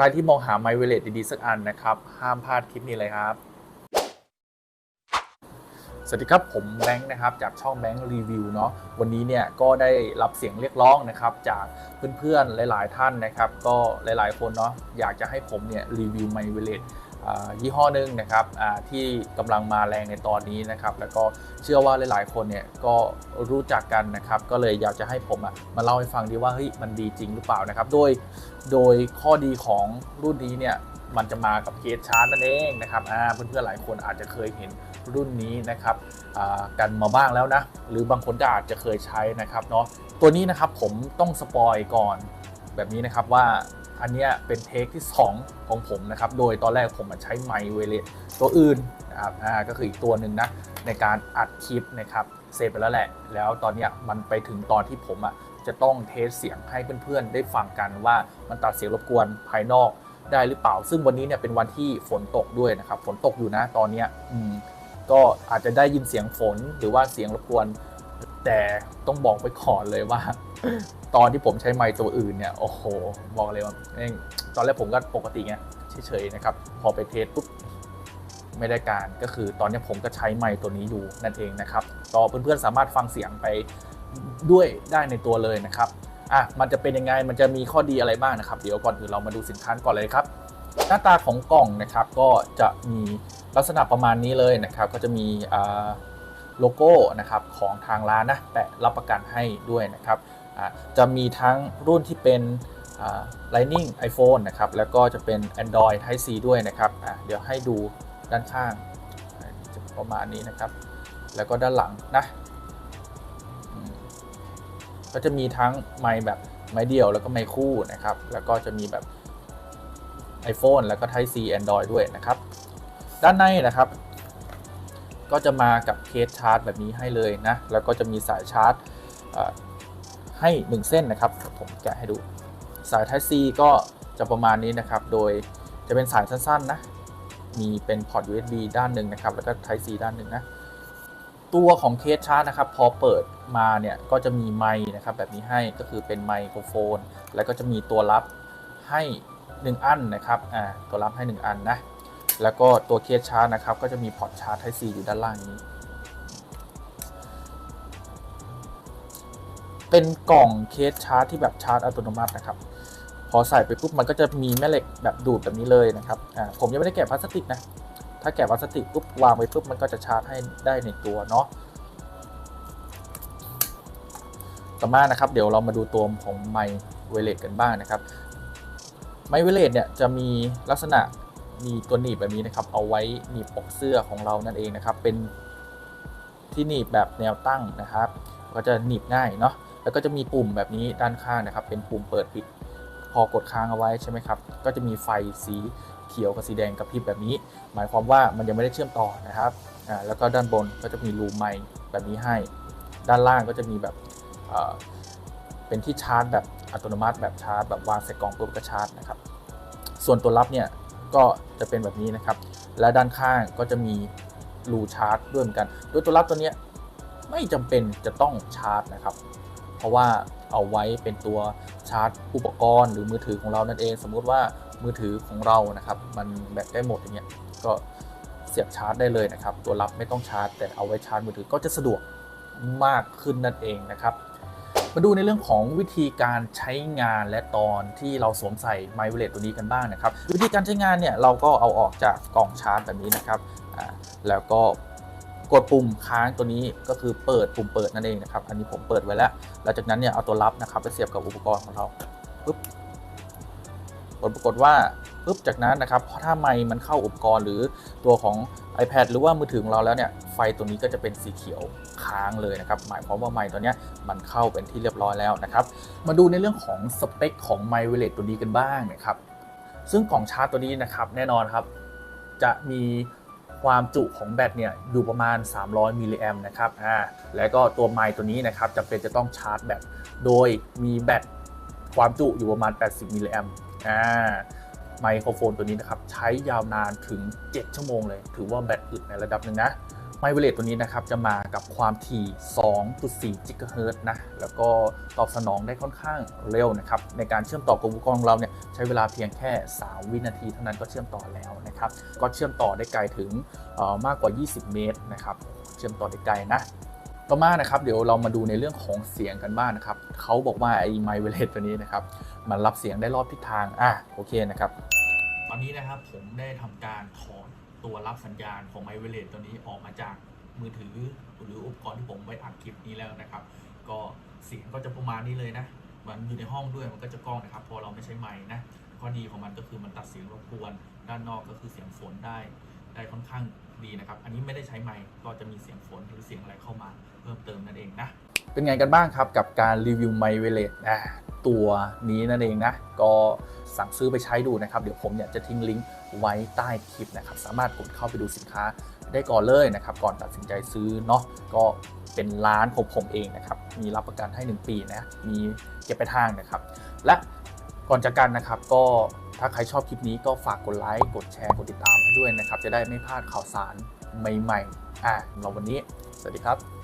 รที่มองหาไมเวเลตดีๆสักอันนะครับ ห้ามพลาดคลิปนี้เลยครับ สวัสดีครับผมแบงค์นะครับ จากช่องแบงค์รีวิวเนาะวันนี้เนี่ยก็ได้รับเสียงเรียกร้องนะครับ จากเพื่อนๆหลาย ๆ ท่านนะครับ ก็หลายๆคนเนาะอยากจะให้ผมเนี่ยรีวิวไมเวเลต ยี่ห้อหนึ่งนะครับที่กำลังมาแรงในตอนนี้นะครับแล้วก็เชื่อว่าหลาย ๆ คนเนี่ยก็รู้จักกันนะครับก็เลยอยากจะให้ผมมาเล่าให้ฟังดีว่าเฮ้ยมันดีจริงหรือเปล่านะครับโดยโดยข้อดีของรุ่นนี้เนี่ยมันจะมากับเคสชาร์จนั่นเองนะครับเพื่อนๆหลายคนอาจจะเคยเห็นรุ่นนี้นะครับกันมาบ้างแล้วนะหรือบางคนก็อาจจะเคยใช้นะครับเนาะตัวนี้นะครับผมต้องสปอยก่อนแบบนี้นะครับว่า อันนี้เป็นเทคที่ 2 ของผมนะครับ โดยตอนแรกผมใช้ไมค์เวเลตตัวอื่นนะครับอ่าก็คืออีกตัวหนึ่งนะในการอัดคลิปนะครับเซฟไปแล้วแหละ แล้วตอนนี้มันไปถึงตอนที่ผมอะจะต้องเทสเสียงให้เพื่อนๆ ได้ฟังกันว่ามันตัดเสียงรบกวนภายนอกได้หรือเปล่า ซึ่งวันนี้เนี่ยเป็นวันที่ฝนตกด้วยนะครับ ฝนตกอยู่นะตอนนี้ก็อาจจะได้ยินเสียงฝนหรือว่าเสียงรบกวน แต่ต้องบอกไปก่อนเลยว่า ตอนที่ผมใช้ไมค์ตัวอื่นเนี่ยโอ้โหบอกเลยว่าแม่งตอนแรกผมก็ปกติไงเฉยๆนะครับ พอไปเทสปุ๊บไม่ได้การก็คือตอนนี้ผมก็ใช้ไมค์ตัวนี้อยู่นั่นเองนะครับก็เพื่อนๆสามารถฟังเสียงไปด้วยได้ในตัวเลยนะครับอะมันจะเป็นยังไงมันจะมีข้อดีอะไรบ้างนะครับ เดี๋ยวก่อนอื่นเรามาดูสินค้าก่อนเลยครับ หน้าตาของกล่องนะครับก็จะมีลักษณะประมาณนี้เลยนะครับ ก็จะมีอ่า โลโก้นะครับของทางร้านนะแปะรับประกันให้ด้วยนะครับจะมีทั้งรุ่นที่เป็น Lightning iPhone นะครับแล้วก็จะเป็น Android Type C ด้วยนะครับเดี๋ยวให้ดูด้านข้างจะประมาณนี้นะครับ แล้วก็ด้านหลังนะก็จะมีทั้งไมค์แบบไมค์เดี่ยวแล้วก็ไมค์คู่นะครับ แล้วก็จะมีแบบ iPhone แล้วก็ Type C Android ด้วยนะครับ ด้านในนะครับ ก็จะมากับเคสชาร์จแบบนี้ให้เลยนะ แล้วก็จะมีสายชาร์จให้ 1 เส้นนะครับ ผมแกะให้ดู สาย Type C ก็จะประมาณนี้นะครับ โดยจะเป็นสายสั้นๆนะ มีเป็นพอร์ต USB ด้านหนึ่งนะครับ แล้วก็ Type C ด้านหนึ่งนะ ตัวของเคสชาร์จนะครับ พอเปิดมาเนี่ยก็จะมีไมค์นะครับแบบนี้ให้ก็คือเป็นไมโครโฟน แล้วก็จะมีตัวรับให้ 1 อันนะครับ อ่า ตัวรับให้ 1 อันนะ แล้วก็ตัวเคสชาร์จนะครับ ก็จะมีพอร์ตชาร์จ Type C อยู่ด้านล่างนี้ เป็นกล่องเคสชาร์จที่แบบชาร์จอัตโนมัตินะครับ พอใส่ไปปุ๊บมันก็จะมีแม่เหล็กแบบดูดแบบนี้เลยนะครับอ่าผมยังไม่ได้แกะพลาสติกนะ ถ้าแกะพลาสติกปุ๊บวางไว้ปุ๊บมันก็จะชาร์จให้ได้ในตัวเนาะต่อมานะครับเดี๋ยวเรามาดูตัวของไมเวเลตกันบ้างนะครับไมเวเลตเนี่ยจะมีลักษณะ มีตัวหนีบแบบนี้นะครับ เอาไว้หนีบปกเสื้อของเรานั่นเองนะครับ เป็นที่หนีบแบบแนวตั้งนะครับ ก็จะหนีบง่ายเนาะแล้วก็จะมีปุ่มแบบนี้ด้านข้างนะครับ เป็นปุ่มเปิดปิดพอกดค้างเอาไว้ใช่ไหมครับ ก็จะมีไฟสีเขียวกับสีแดงกระพริบแบบนี้ หมายความว่ามันยังไม่ได้เชื่อมต่อนะครับอ่าแล้วก็ด้านบนก็จะมีรูไมค์แบบนี้ให้ ด้านล่างก็จะมีแบบเอ่อเป็นที่ชาร์จแบบอัตโนมัติแบบชาร์จแบบวางใส่กล่องปุ๊บก็ชาร์จนะครับ ส่วนตัวรับเนี่ยก็ จะเป็นแบบนี้นะครับ และด้านข้างก็จะมีรูชาร์จด้วยเหมือนกัน โดยตัวรับตัวนี้ไม่จำเป็นจะต้องชาร์จนะครับ เพราะว่าเอาไว้เป็นตัวชาร์จอุปกรณ์ หรือมือถือของเรานั่นเอง สมมุติว่ามือถือของเรานะครับ มันแบตได้หมดอย่างเงี้ยก็เสียบชาร์จได้เลยนะครับ ตัวรับไม่ต้องชาร์จ แต่เอาไว้ชาร์จมือถือก็จะสะดวกมากขึ้นนั่นเองนะครับ มาดูในเรื่องของวิธีการใช้งานและตอนที่เราสวมใส่ไมโครเลตตัวนี้กันบ้างนะครับ วิธีการใช้งานเนี่ยเราก็เอาออกจากกล่องชาร์จแบบนี้นะครับอ่าแล้วก็กดปุ่มค้างตัวนี้ก็คือเปิดปุ่มเปิดนั่นเองนะครับ อันนี้ผมเปิดไว้แล้ว หลังจากนั้นเนี่ยเอาตัวรับนะครับไปเสียบกับอุปกรณ์ของเราปุ๊บผลปรากฏว่า ปุ๊บจากนั้นนะครับเพราะถ้าไมค์มันเข้าอุปกรณ์หรือตัวของ iPad หรือว่ามือถือของเราแล้วเนี่ยไฟตัวนี้ก็จะเป็นสีเขียวค้างเลยนะครับหมายความว่าไมค์ตัวเนี้ยมันเข้าเป็นที่เรียบร้อยแล้วนะครับมาดูในเรื่องของสเปคของไมค์เวเลตตัวนี้กันบ้างนะครับซึ่งกล่องชาร์จตัวนี้นะครับแน่นอนครับจะมีความจุของแบตเนี่ยอยู่ประมาณ 300 มิลลิแอมนะครับอ่าแล้วก็ตัวไมค์ตัวนี้นะครับจะเป็นจะต้องชาร์จแบตโดยมีแบตความจุอยู่ประมาณ 80 มิลลิแอมอ่า ไมโครโฟนตัวนี้นะครับใช้ยาวนานถึง 7 ชั่วโมงเลย ถือว่าแบตอึดในระดับหนึ่งนะไมเวเลตตัวนี้นะครับจะมากับความถี่ 2.4 GHz นะ แล้วก็ตอบสนองได้ค่อนข้างเร็วนะครับ ในการเชื่อมต่อกับอุปกรณ์ของเราเนี่ยใช้เวลาเพียงแค่ 3 วินาทีเท่านั้นก็เชื่อมต่อแล้วนะครับ ก็เชื่อมต่อได้ไกลถึงมากกว่า 20 เมตรนะครับ เชื่อมต่อได้ไกลนะ ต่อมานะครับเดี๋ยวเรามาดูในเรื่องของเสียงกันบ้างนะครับเขาบอกว่าไอ้ไมเวเลตตัวนี้นะครับ มันรับเสียงได้รอบทิศทางอะโอเคนะครับ ตอนนี้นะครับผมได้ทำการถอดตัวรับสัญญาณของไมเวเลตตัวนี้ออกมาจากมือถือหรืออุปกรณ์ที่ผมไว้อัดคลิปนี้แล้วนะครับ ก็เสียงก็จะประมาณนี้เลยนะ มันอยู่ในห้องด้วยมันก็จะกล้องนะครับเพอเราไม่ใช้ไม้นะข้อดีของมันก็คือมันตัดเสียงรบกวน ด้านนอกก็คือเสียงฝนได้ได้ค่อนข้างดีนะครับ อันนี้ไม่ได้ใช้ไมค์ก็จะมีเสียงฝนหรือเสียงอะไรเข้ามา เพิ่มเติมนั่นเองนะ เป็นไงกันบ้างครับกับการรีวิวไมค์เวเลตอ่า ตัวนี้นั่นเองนะ ก็สั่งซื้อไปใช้ดูนะครับ เดี๋ยวผมเนี่ยจะทิ้งลิงก์ไว้ใต้คลิปนะครับ สามารถกดเข้าไปดูสินค้าได้ก่อนเลยนะครับ ก่อนตัดสินใจซื้อเนาะ ก็เป็นร้านของผมเองนะครับ มีรับประกันให้ 1 ปีนะ มีเก็บไปทางนะครับ และก่อนจากกันนะครับก็ถ้าใครชอบคลิปนี้ก็ฝากกดไลค์ กดแชร์ กดติดตามให้ด้วยนะครับ จะได้ไม่พลาดข่าวสารใหม่ๆ อะเราวันนี้ สวัสดีครับ